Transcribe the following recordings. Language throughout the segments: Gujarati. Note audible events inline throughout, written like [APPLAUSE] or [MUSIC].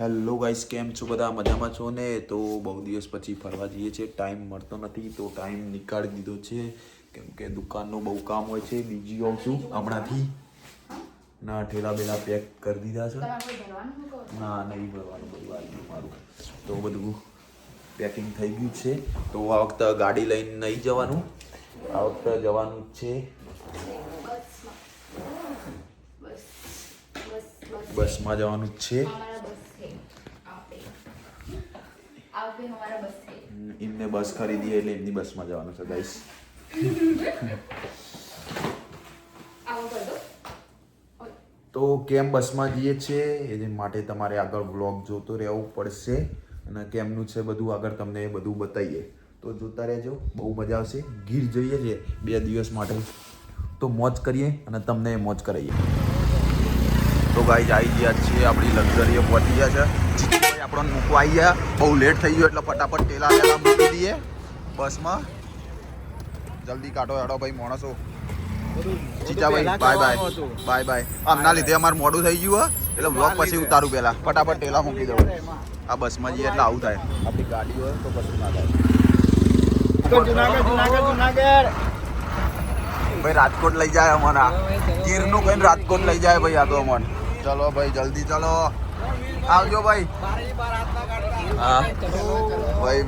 હેલો ગાઈસ કેમ છો બધા? મજામાં છો ને? તો બહુ દિવસ પછી ફરવા જઈએ છીએ. ટાઈમ મળતો નથી તો ટાઈમ નીકાળી દીધો છે. કેમ કે દુકાનનું બહુ કામ હોય છે. બીજી આવું છું હમણાંથી ના ઠેલા બેલા પેક કરી દીધા છે. ના નહીં ભરવાનું બધું આવી મારું. તો બધું પેકિંગ થઈ ગયું છે. તો આ વખતે ગાડી લઈને નહીં જવાનું. આ વખતે જવાનું જ છે. બસમાં જવાનું એમને બસ ખરીદી એટલે એમની બસમાં જવાનું છે ગાઈસ તો કેમ બસમાં જઈએ છીએ? એને માટે તમારે આગળ વ્લોગ જોતો રહેવું પડશે અને કેમનું છે બધું આગળ તમને બધું બતાવીએ. તો જોતા રહેજો બહુ મજા આવશે. ગીર જઈએ છીએ બે દિવસ માટે. તો મોજ કરીએ અને તમને મોજ કરાવીએ. તો ગાઈઝ આવી ગયા છે આપણી લક્ઝરીએ પહોંચી ગયા છે. આપણને મૂકવા આવી ગયા. બહુ લેટ થઈ ગયો એટલે ફટાફટ ટેલા ટેલા મૂકી દઈએ. બસમાં. જલ્દી કાઢો હેડો ભાઈ માણસો. જીજાભાઈ બાય બાય બાય બાય આમના લીધે અમારે મોડું થઈ ગયું હે. એટલે બ્લોક પછી ઉતારું પહેલા ફટાફટ ટેલા મૂકી દઉં. આ બસમાં જઈએ એટલે આવું થાય. આપણી ગાડી હોય તો કશું ના થાય. જુનાગઢ જુનાગઢ જુનાગઢ ભાઈ રાજકોટ લઈ જાય અમારા. ગીરનું કઈ રાજકોટ લઈ જાય ભાઈ આ તો અમન. ચલો ભાઈ જલ્દી ચલો. આવજો ભાઈ. હા. ભાઈ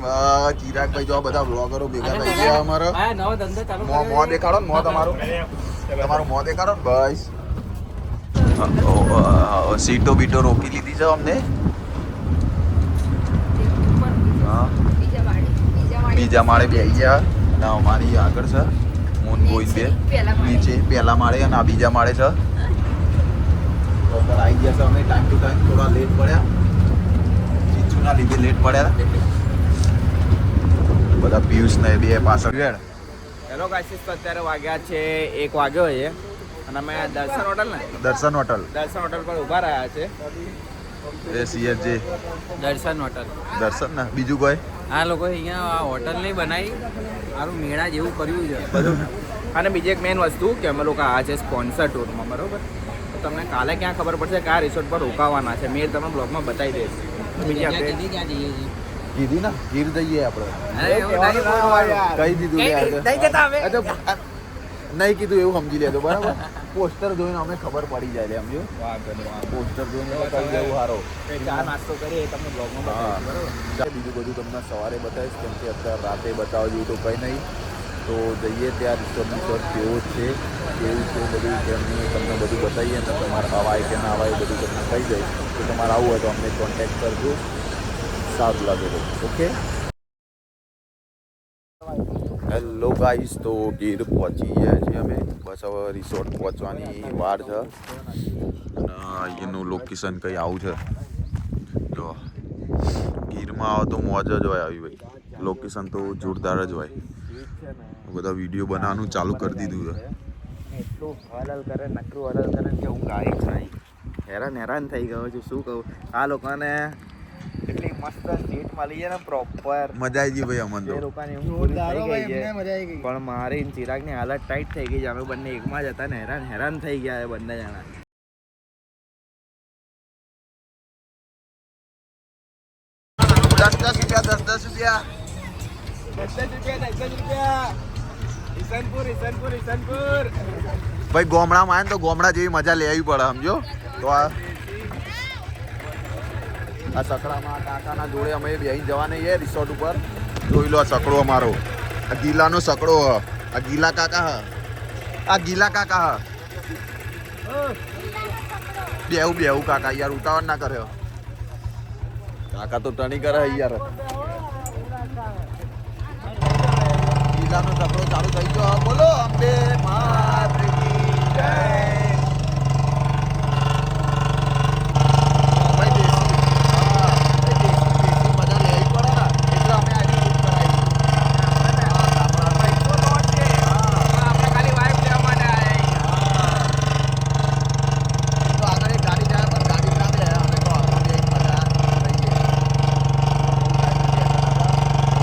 ચિરાગભાઈ જો બધા બ્લોગરો ભેગા થઈ ગયા અમારા. હા નવો ધંધો ચાલુ મો મો દેખાડો ને મો તમારું. તમારું મો દેખાડો ને ભાઈ સીટો બીટો રોકી લીધી છે અમને. હા. બીજા માળે બેસી ગયા. ના અમારી આગળ છે. મોન ગોઈન બે નીચે પહેલા માળે અને આ બીજા માળે છે. ઉપર આવી ગયા છે. અમે ટાઈમ ટુ ટાઈમ થોડા લેટ પડ્યા. ચીચુના લીધે લેટ પડ્યા બધા પિયુષ ને બે પાછળ. હેલો કાશિસ તો અત્યારે વાગ્યા છે એક વાગ્યો છે. અને અમે દર્શન હોટલ ને? દર્શન હોટલ. દર્શન હોટલ પર ઊભા રહ્યા છે. એ દર્શન હોટલ. દર્શન ને? બીજું કોઈ? આ લોકો અહીંયા આ હોટલ નહીં બનાવી. મારું મેળા જેવું કર્યું છે. બધું. [LAUGHS] અને બીજી એક મેઇન વસ્તુ કે અમે લોકો આ છે સ્પોન્સર ટૂરમાં બરોબર? તમને કાલે ક્યાં ખબર પડશે કે આ રિસોર્ટ પર રોકાવાના છે. મેં તમને બ્લોગમાં બતાવી દઈશ. બીજી આપણે કીધી ક્યાં ને? ગીર જઈએ આપણે. નહીં કહી દીધું નહીં કીધું એવું સમજી લેજો બરાબર? પોસ્ટર જોઈને અમે ખબર પડી જાય લે સમજો પોસ્ટર જોઈને તો કહી દેવું સારો ચા નાસ્તો કરીએ તમને બ્લોગમાં બરાબર? બીજું બધું તમને સવારે બતાવીશ કેમ કે અત્યારે રાતે બતાવજો તો કંઈ નહીં. તો જઈએ ત્યાં રિસોર્ટ સર કેવો છે, કેવું છે બધું કેમનું તમને બધું બતાવીએ ને તમારે અવાય કે ના અવાય બધું તમને કહી જાય તો તમારે આવવું હોય તો અમને કોન્ટેક્ટ કરજો. સારું લાગે તો, ઓકે? હેલો ગાઈસ તો ગીર પહોંચી ગયા છીએ અમે. બસ હવે રિસોર્ટ પહોંચવાની વાર છે. અને એનું લોકેશન કંઈ આવું છે. જો, ગીરમાં આવો તો મોજ જ હોય આવી ભાઈ. લોકેશન તો જોરદાર જ હોય. બધા વીડિયો બનાવવાનું ચાલુ કરી દીધું છે. એટલું હલલ કરે નકરું હલલ કરે કે હું ગાય ખાઈ. હેરાન હેરાન થઈ ગયો છું શું કહું? આ લોકોને એટલી મસ્ત સીટ મળી છે ને પ્રોપર મજા આવી ગઈ ભાઈ અમને તો. લોકોની પણ મારી ને ચિરાગની હાલત ટાઈટ થઈ ગઈ છે. અમે બંને એકમાં જ હતા ને હેરાન હેરાન થઈ ગયા એ બંને જણા. દસ દસ રૂપિયા દસ દસ રૂપિયા. દસ દસ રૂપિયા દસ દસ રૂપિયા. ભાઈ, ગોમડામાં આવે તો ગોમડા જેવી મજા લેવી પડે, સમજો? તો આ આ સકડામાં કાકાના જોડે અમે બેસી જવાની છે રિસોર્ટ ઉપર. જોઈ લો આ સકડો અમારો. આ ગીલાનો સકડો આ ગીલા કાકા હ. આ ગીલા કાકા હ. બેવું બેવું કાકા, યાર ઉતાવળ ના કર્યો કાકા તો ટણી કરે યાર. ગીલાનો સકડો ચાલુ થઈ ગયો. બોલો અંબે માત કી જય ભાઈ દેશી હા દેશી દેશી મજા લેવી પડે ને એટલે અમે આજે બુક કરાવી હા ગામડામાં એકસો દોઢ છે હા આપણે ખાલી વાઇફ લેવા માટે આવ્યા તો આગળ એક ગાડી જાય પણ ગાડી ના દે અમે તો આગળ બે મજા લઈએ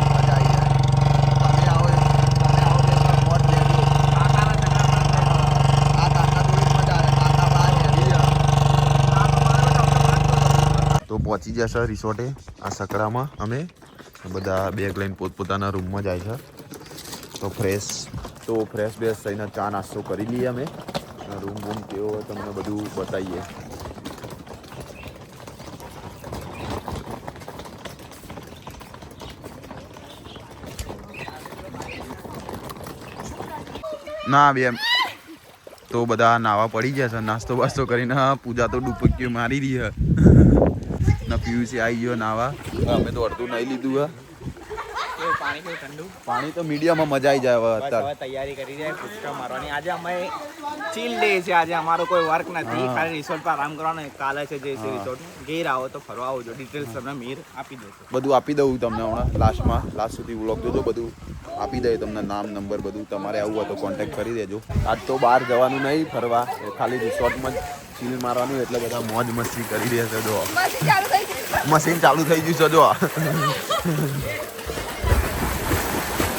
મજા આવી જાય તમે આવો તમે આવો તો એકવાર મોજ લેજો કાકાના ચક્કરમાં આ કાકા જોડે તો છે રિસોર્ટે, આ સકડામાં અમે. બધા બેગ લઈને પોતપોતાના રૂમમાં જાય છે. તો ફ્રેશ તો ફ્રેશ બેશ થઈને ચા નાસ્તો કરી લઈએ અમે. રૂમ બૂમ કેવો તમને બધું બતાવીએ. ના, બે તો બધા નાવા પડી ગયા છે. નાસ્તો બાસ્તો કરીને પૂજા તો ડુપક્યું મારી રહી ના પીયુસી આવી ગયો નાવા અમે તો અડધું નહીં લીધું હા. પાણી ઠંડુ? પાણી તો મીડિયામાં મજા આવી જાય હવે અત્યારે. તૈયારી કરી જાય પૂચકા મારવાની. આજે અમે ચીલ ડે છે આજે અમારો કોઈ વર્ક નથી. ખાલી રિસોર્ટ પર આરામ કરવાનો કાલે છે જે છે રિસોર્ટ ઘેર આવો તો ફરવા આવજો. ડિટેલ્સ તમને મીર આપી દેશે. બધું આપી દઉં તમને હમણાં લાસ્ટમાં લાસ્ટ સુધી વ્લોગ જોજો બધું. આપી દઈએ તમને નામ નંબર બધું. તમારે આવવું હોય તો કોન્ટેક્ટ કરી દેજો. આજ તો બહાર જવાનું નહીં ફરવા. ખાલી રિસોર્ટમાં જ ચીલ મારવાનું એટલે બધા મોજ મસ્તી કરી છે જો. મશીન ચાલુ થઈ ગયું છે, જો.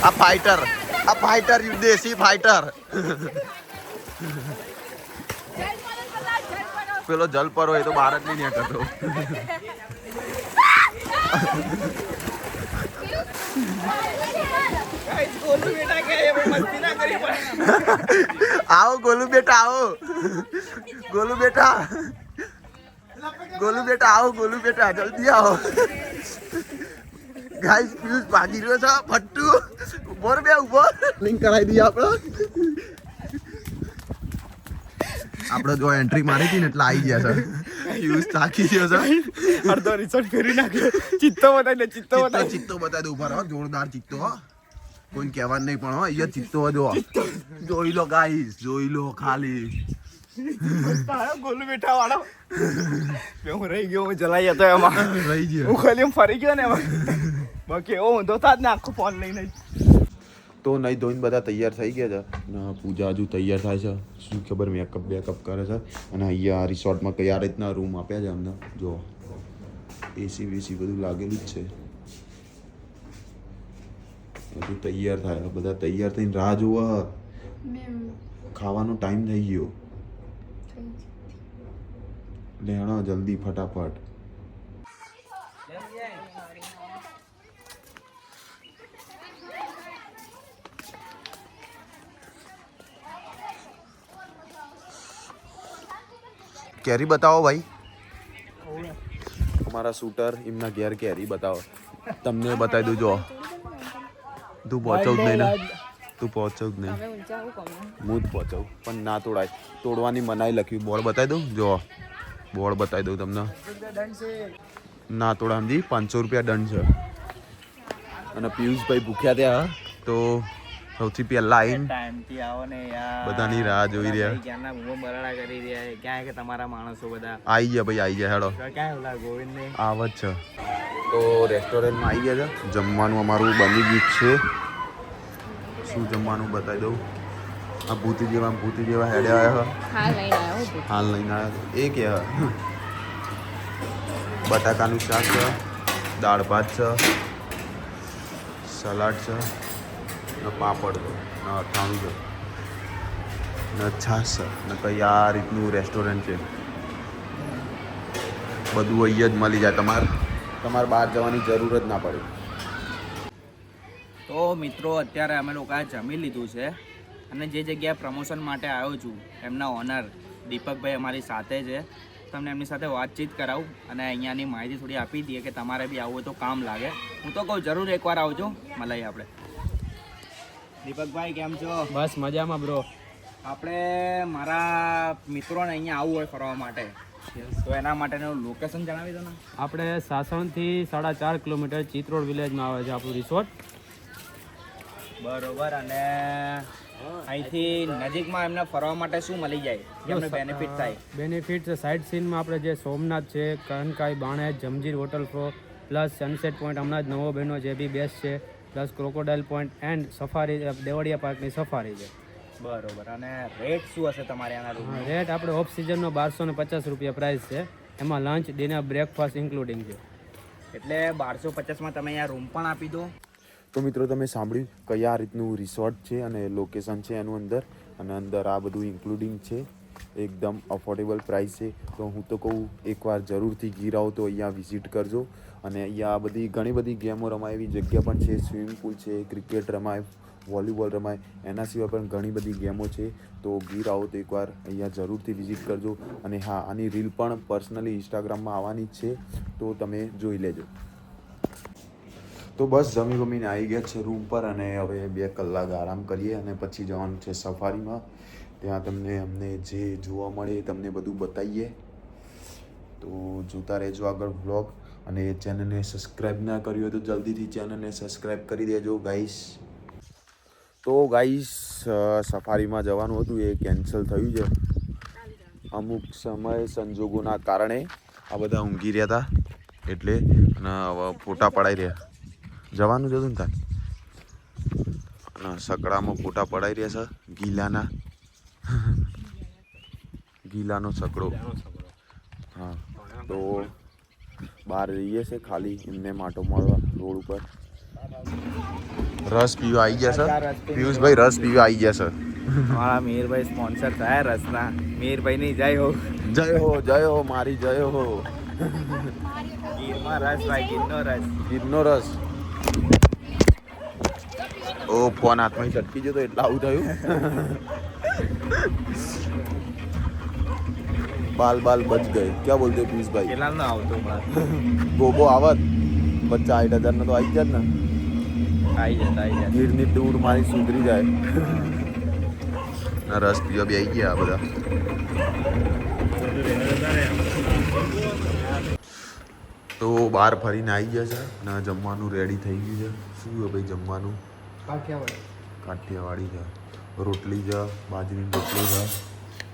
આ ફાઈટર આ ફાઈટર દેશી ફાઈટર પેલો જલ પર હોય તો બહાર જ નહીં કરતો આવો ગોલુ બેટા, આવો. ગોલુ બેટા. ગોલુ બેટા આવો ગોલુ બેટા જલ્દી આવો. ગાઈસ પિયુષ ભાગી રહ્યો છે ફટ્ટુ. ઊભો બે ઊભો. લિંક કરાવી દઈએ આપણે. આપણે જો એન્ટ્રી મારી હતી ને એટલે આવી ગયા છે. યુઝ થાકી ગયો છે. અડધો રિસોર્ટ કરી નાખ્યો ચિત્તો બતાવી દે ચિત્તો બતાવી ચિત્તો બતાવી દે ઊભા રહો. જોરદાર ચિત્તો કોઈ કહેવાનું નહીં પણ હો અહીંયા ચિત્તો જો જોઈ લો ગાઈસ જોઈ લો ખાલી. ગોલુ બેઠા વાળો [LAUGHS] હું રહી ગયો હું જલાઈ હતો એમાં. રહી ગયો. હું ખાલી ફરી ગયો ને એમાં. બાકી એવો ઊંધો થાત ને આખો ફોન લઈને. તો નહીં ધોઈને બધા તૈયાર થઈ ગયા છે. ને પૂજા હજુ તૈયાર થાય છે. શું ખબર મેકઅપ બેકઅપ કરે છે. અને અહીંયા રિસોર્ટમાં કયા રીતના રૂમ આપ્યા છે અમને જો એસી વેસી બધું લાગેલું જ છે. બધું તૈયાર થાય. બધા તૈયાર થઈને રાહ જોવા ખાવાનો ટાઈમ થઈ ગયો. લેણો જલ્દી ફટાફટ કેરી બતાવો ભાઈ અમારા શૂટર એમના ઘેર કેરી બતાવો તમને બતાવી દઉં જો તું પહોંચવ જ નહીં ને તું પહોંચવ જ નહીં હું જ પહોંચવ પણ ના તોડાય તોડવાની મનાઈ લખ્યું બોર્ડ બતાવી દઉં જો બોર્ડ બતાવી દઉં તમને. ના તોડા સમજી પાંચસો રૂપિયા દંડ છે. અને પિયુષભાઈ ભૂખ્યા ત્યાં તો સૌથી પહેલા આવીને આવો ને બધાની રાહ જોઈ રહ્યા. બરાડા કરી રહ્યા ક્યાં કે તમારા માણસો બધા? આવી ગયા ભાઈ આવી ગયા હેડો. ક્યાં ઓલા ગોવિંદ ને જ છે. તો રેસ્ટોરન્ટમાં આવી ગયા છે. જમવાનું અમારું બની ગયું છે. શું જમવાનું બતાવી દઉં? આ ભૂતી જેવા ભૂતી જેવા હેડે આવ્યો હું હાલ લઈને આવ્યા એ કે, બટાકાનું શાક છે, દાળ ભાત છે, સલાડ છે, ને પાપડ છે, ને અથાણું છે. ને છાશ છે, ને કઈ આ રીતનું રેસ્ટોરન્ટ છે. બધું અહીંયા જ મળી જાય. તમારે તમારે બહાર જવાની જરૂર જ ના પડે. તો મિત્રો, અત્યારે અમે લોકોએ જમી લીધું છે. અને જે જગ્યાએ પ્રમોશન માટે આવ્યો છું, એમના ઓનર દીપકભાઈ અમારી સાથે છે. તમને એમની સાથે વાતચીત કરાવું અને અહીંયાની માહિતી થોડી આપી દઈએ કે તમારે બી આવું તો કામ લાગે. હું તો કહું જરૂર એકવાર આવજો મલાઈ આપણે. દીપકભાઈ કેમ છો? બસ મજામાં બ્રો આપણે મારા મિત્રોને અહીંયા આવવું હોય ફરવા માટે. તો એના માટેનું લોકેશન જણાવી દો ને. આપણે સાસણથી સાડા ચાર કિલોમીટર ચિત્રોડ વિલેજમાં આવે છે આપણું રિસોર્ટ બરોબર અને અહીંથી નજીકમાં એમને ફરવા માટે શું મળી જાય? એમને બેનિફિટ થાય. બેનિફિટ સાઇટ સીનમાં આપણે જે સોમનાથ છે Kankai Banej Jamjir waterfall plus sunset point હમણાં જ નવો બહેનો જે બી બેસ્ટ છે. Plus crocodile point and safari Devaliya પાર્કની safari છે. બરોબર. અને રેટ શું હશે તમારે આના રૂમનો રેટ આપણે ઓફ સિઝનનો બારસો ને પચાસ રૂપિયા પ્રાઇસ છે. એમાં લંચ ડિનર બ્રેકફાસ્ટ ઇન્ક્લુડિંગ છે. એટલે બારસો પચાસમાં તમે અહીંયા રૂમ પણ આપી દો. તો મિત્રો, તમે સાંભળ્યું કયા રીતનું રિસોર્ટ છે અને લોકેશન છે એનું અંદર? અને અંદર આ બધું ઇન્ક્લુડિંગ છે. એકદમ અફોર્ડેબલ પ્રાઇસ છે. તો હું તો કહું, એકવાર જરૂરથી ગીર આવો તો અહીંયા વિઝિટ કરજો. અને અહીંયા આ બધી ઘણી બધી ગેમો રમાય, એવી જગ્યા પણ છે સ્વિમિંગ પુલ છે ક્રિકેટ રમાય વોલીબોલ રમાય, એના સિવાય પણ ઘણી બધી ગેમો છે. તો ગીર આવો તો એકવાર અહીંયા જરૂરથી વિઝિટ કરજો. અને હા, આની રીલ પણ પર્સનલી ઇન્સ્ટાગ્રામમાં આવવાની જ છે. તો તમે જોઈ લેજો. તો બસ જમી ગમીને આવી ગયા છે રૂમ પર અને હવે બે કલાક આરામ કરીએ અને પછી જવાનું છે સફારીમાં. ત્યાં તમને અમને જે જોવા મળે એ તમને બધું બતાવીએ. તો જોતા રહેજો આગળ વ્લોગ અને ચેનલને સબસ્ક્રાઈબ ના કર્યું હોય તો જલ્દીથી ચેનલને સબસ્ક્રાઈબ કરી દેજો ગાઈસ. તો ગાઈસ સફારીમાં જવાનું હતું, એ કેન્સલ થયું છે. અમુક સમય સંજોગોના કારણે આ બધા ઊંઘી રહ્યા હતા. એટલે, અને ફોટા પડાઈ રહ્યા. જવાનું જ હતું ને તાર? અને સકડામાં ફોટા પડાઈ રહ્યા છે ગીલાના. ગીલાનો સકડો. હા તો બહાર જઈએ છે ખાલી એમને માટો મારવા રોડ ઉપર. રસ પીવા આવી ગયા છે? પિયુષભાઈ રસ પીવા આવી ગયા છે. મારા મીરભાઈ સ્પોન્સર થયા રસના. મિહિરભાઈની જય હો. જય હો જય હો મારી જય હો. ગીરમાં રસ ભાઈ ગીરનો રસ. ગીરનો રસ. ઓ ફોન હાથમાં લટકી જતો એટલે આવું થયું. બાલ બાલ બચ ગયે ક્યાં બોલતે પિયુષભાઈ? પેલા ના આવતો ગોબો આવત. બચ્ચા આઠ હજાર તો આવી જાત ને. આવી જતા આવી જાય ગીરની દૂર મારી સુધરી જાય. રસ પીવા બી આવી ગયા બધા. તો બહાર ફરીને આવી ગયા છે ને જમવાનું રેડી થઈ ગયું છે. શું છે ભાઈ જમવાનું? કાઠિયાવાડી. છે. રોટલી છે બાજરીની રોટલી છે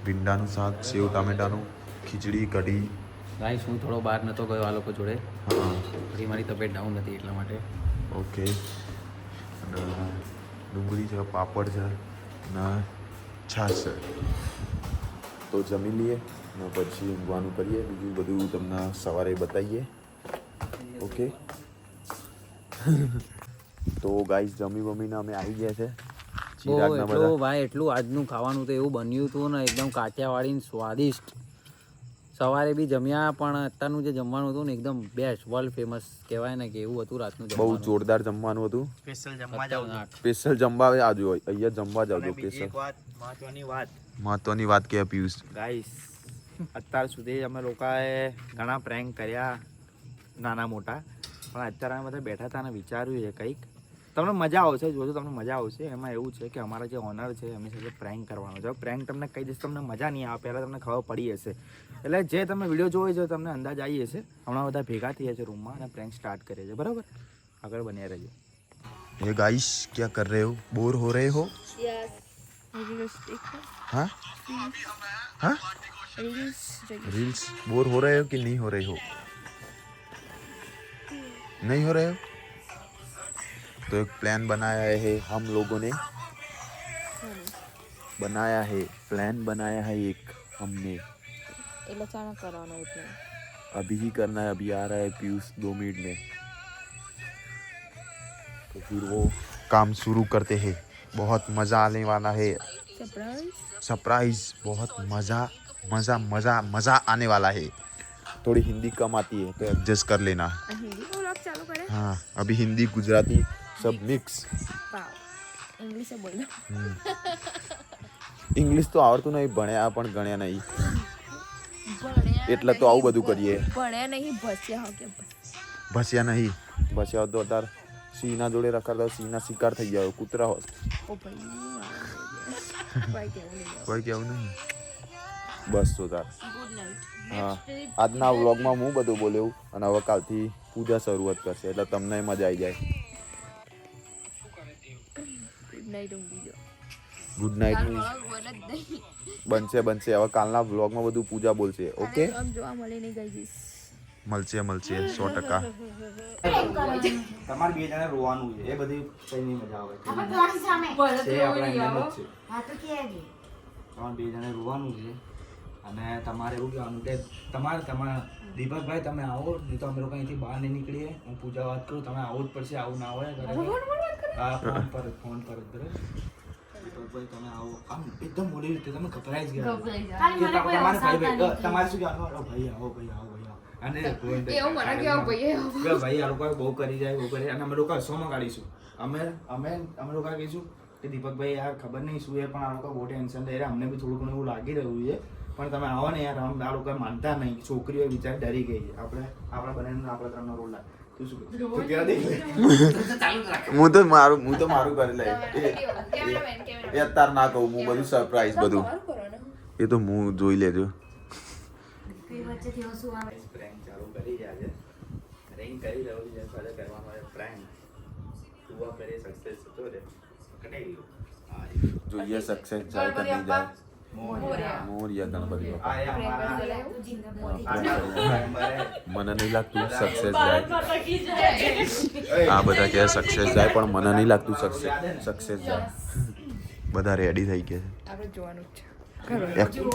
ભીંડાનું શાક સેવ ટામેટાનું ખીચડી કઢી. ગાઈસ હું થોડો બહાર નહોતો ગયો આ લોકો જોડે. હા. પછી મારી તબિયત ડાઉન હતી એટલા માટે. ઓકે. અને ડુંગળી છે પાપડ છે અને છાશ છે. તો જમી લઈએ અને પછી ઊંઘવાનું કરીએ. બીજું બધું તમને સવારે બતાવીએ. ઓકે [LAUGHS] તો ગાઈસ જમી બમીને અમે આવી ગયા છે. એટલું ભાઈ એટલું આજનું ખાવાનું તો એવું બન્યું હતું ને એકદમ કાઠિયાવાડી સ્વાદિષ્ટ. સવારે બી જમ્યા પણ અત્યારનું જે જમવાનું હતું ને એકદમ બેસ્ટ વર્લ્ડ ફેમસ કહેવાય ને કે એવું હતું રાતનું બહુ જોરદાર જમવાનું હતું. સ્પેશિયલ જમવા જાવ. સ્પેશિયલ જમવા આવજો અહીંયા જમવા જ સ્પેશિયલ એક વાત મહત્વની વાત. મહત્વની વાત કે પિયુષ? ગાઈસ અત્યાર સુધી અમે લોકોએ ઘણા પ્રેન્ક કર્યા. નાના મોટા પણ અત્યારે અમે બધા બેઠા હતા અને વિચાર્યું છે કંઈક તમને મજા આવશે જોજો તમને મજા આવશે એમાં એવું છે કે અમારા જે ઓનર છે એમની સાથે પ્રેન્ક કરવાનો છે પ્રેન્ક તમને કહી દઈશ તમને મજા નહીં આવે પહેલાં તમને ખબર પડી હશે એટલે જે તમે વિડીયો જોયો છે તમને અંદાજ આવી હશે હમણાં બધા ભેગા થયા છે રૂમમાં અને પ્રેન્ક સ્ટાર્ટ કરીએ છીએ બરાબર આગળ બન્યા રહેજો ये गाइस क्या कर रहे हो बोर हो रहे हो Yes. Reels देखो हाँ हाँ Reels देखो रील्स बोर हो रहे हो कि नहीं हो रहे हो नहीं हो रहे हो? तो एक प्लान बनाया है हम लोगों ने। बनाया है प्लान बनाया है एक हमने। अभी ही करना है अभी आ रहा है पीयूष दो मिनट में। तो फिर वो काम शुरू करते हैं। बहुत मज़ा आने वाला है। सरप्राइज़ बहुत मज़ा मज़ा मज़ा मज़ा आने वाला है। थोड़ी हिंदी कम आती है तो एडजस्ट कर लेना। हिंदी? હિન્દી વ્લોગ ચાલુ કરે हाँ अभी हिंदी गुजराती सब मिक्स વાવ ઇંગ્લિશ બોલો ઇંગ્લિશ તો આવડતું નહીં ભણ્યા પણ ગણ્યા નહીં ભણ્યા એટલે તો આવું બધું કરીએ ભણ્યા નહીં ભસ્યા હો કે ભસ્યા નહીં ભસ્યા હોત તો અત્યારે સિંહના જોડે રખાડતા સિંહના શિકાર થઈ ગયા હોય. કૂતરા હોત [LAUGHS] ઓ ભાઈ ભાઈ કેવું નહીં કોઈ કેવું નહીં બસ તો તાર. હા. આજના વ્લોગમાં હું બધું બોલ્યું અને હવે કાલથી પૂજા શરૂઆત કરશે એટલે તમને મજા આવી જાય. ગુડ નાઇટ બનશે બનશે. હવે કાલના વ્લોગમાં બધું પૂજા બોલશે ઓકે? મળશે મળશે સો ટકા. તમારે બે જણા રોવાનું છે. એ બધી કઈ નહીં મજા આવે. છે આપણે ઇન્ડિયન જ છે? તમારે બે જણા રોવાનું છે. અને તમારે એવું કહેવાનું કે તમારે તમારા દીપકભાઈ તમે આવો નહીં તો અમે લોકો અહીંથી બહાર નહીં નીકળીએ. હું પૂજા વાત કરું તમે આવું જ પડશે આવું ના હોય. હા ફોન પર ફોન પર દીપકભાઈ તમે આવો. આમ એકદમ મોડી રીતે તમે ગભરાઈ જ ગયા. તમારે શું કહેવાનું? ભાઈ આવો ભાઈ આવો ભાઈ આવો. અને એવું મને કેવું ભાઈ ભાઈ આ લોકો બહુ કરી જાય બહુ કરી અને અમે લોકો શોમાં કાઢીશું. અમે અમે અમે લોકો કહીશું કે દીપકભાઈ યાર ખબર નહીં શું એ પણ આ લોકો બહુ ટેન્શન લઈ રહ્યા. અમને બી થોડું ઘણું એવું લાગી રહ્યું છે. પણ તમે આવો ને યાર આમ આ લોકો માનતા નહીં. છોકરીઓ વિચાર ડરી ગઈ છે. આપણે આપણા બંને આપણે ત્રણનો રોલ લાગે. [LAUGHS] હું તો મારું હું તો મારું કરી લઈ. એ અત્યારે ના કહું હું બધું સરપ્રાઈઝ બધું. એ તો હું જોઈ લેજો. જોઈએ સક્સેસ જાય કે નહીં જાય મોરયા. મોરિયા ગણપતિ બાપા. મને નહીં લાગતું સક્સેસ જાય. આ બધા કહે સક્સેસ જાય પણ મને નહીં લાગતું સક્સેસ સક્સેસ જાય. બધા રેડી થઈ ગયા આપણે જોવાનું છે.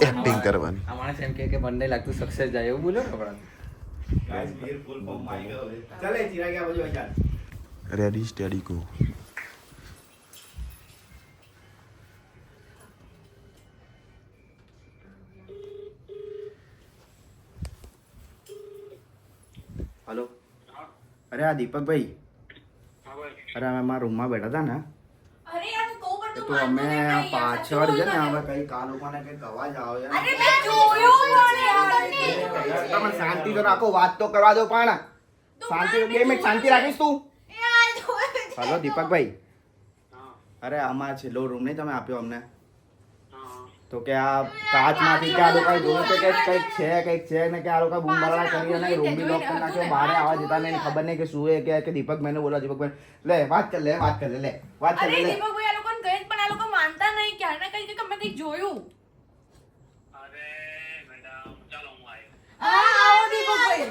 એક્ટિંગ કરવાની. આ માણસ એમ કે મને નહીં લાગતું સક્સેસ જાય એવું બોલ્યો આપણા? સ્ટેડી વીર ફૂલ ફોર્મમાં આવી ગયો છે. ચાલે ચિરાગ આ બાજુ આવી જા. રેડી સ્ટેડી ગો હલો અરે આ દીપકભાઈ. અરે અમે મારા રૂમમાં બેઠા હતા ને. તું અમે. પાછળ છે ને અમે હવે કઈ આ લોકોને કઈ અવાજ આવે. તમે શાંતિ તો રાખો વાત તો કરવા દો પણ. શાંતિ બે મિનિટ શાંતિ રાખીશ તું. હલો દીપકભાઈ. અરે આમાં છેલ્લો રૂમ નહીં તમે આપ્યો અમને. તો કે આ કાચમાંથી કે આ લોકો જોયું કે કંઈક કંઈક છે કંઈક છે ને કે આ લોકો બૂમ બરાડા કરી અને રૂમ બી લોક કરી નાખ્યો બહાર આવા જતા નહીં ખબર નહીં કે શું એ કે કે દીપક મેને બોલા દીપક મેં લે વાત કર લે વાત કર લે લે વાત કર અરે લે દીપક ભાઈ આ લોકોને કહે પણ આ લોકો માનતા નહીં કે આને કઈ કે અમે કઈ જોયું. હા, આવો દીપકભાઈ.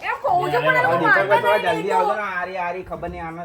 એ કહું છું પણ આ લોકો માનતા નહીં જલ્દી આવજો ને આરી આરી ખબર નહીં આને.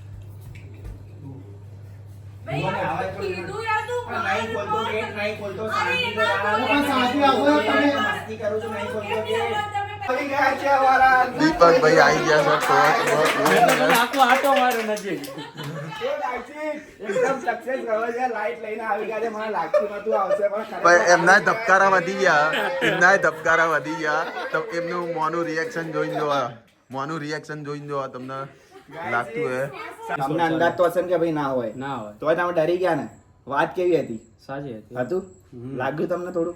દીપક ભાઈ આવી ગયા સર આખો આટો મારો નજીક. એમના ધબકારા વધી ગયા. એમના ધબકારા વધી ગયા. તો એમનું મોનું રિએક્શન જોઈને જોવા મોનું રિએક્શન જોઈને જોવા તમને. લાગતું હે? તમને અંદાજ તો હશે ને કે ભાઈ ના હોય. ના હોય. તોય તમે ડરી ગયા ને? વાત કેવી હતી? સાચી હતી. હતું? લાગ્યું તમને થોડું?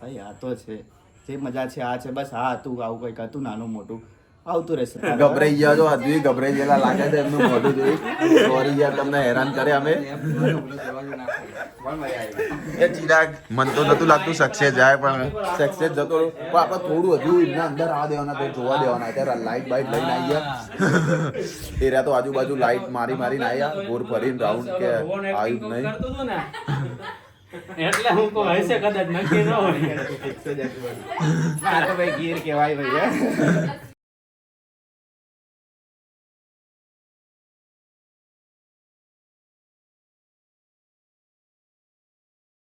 ભાઈ આ તો છે. જે મજા છે આ છે. બસ હા હતું આવું કંઈક હતું નાનું મોટું. આવતું રહેશે. ગભરાઈ ગયા છો હજુ ગભરાઈ ગયેલા લાગે છે એમનું મોઢું જોઈ. સોરી યાર તમને હેરાન કરે અમે. એ ચિરાગ મન તો નતું લાગતું સક્સેસ જાય પણ સક્સેસ જતો પણ આપણે થોડું હજુ એમના અંદર આ દેવાના તો જોવા દેવાના. અત્યારે લાઈટ બાઈટ લઈને આવી ગયા. એ રહ્યા તો આજુબાજુ લાઈટ મારી મારીને આવ્યા. ગોર ફરીને રાઉન્ડ કે આવ્યું જ નહીં. એટલે હું કહું હશે કદાચ નક્કી ન હોય. આ તો ભાઈ ગીર કહેવાય ભાઈ હે.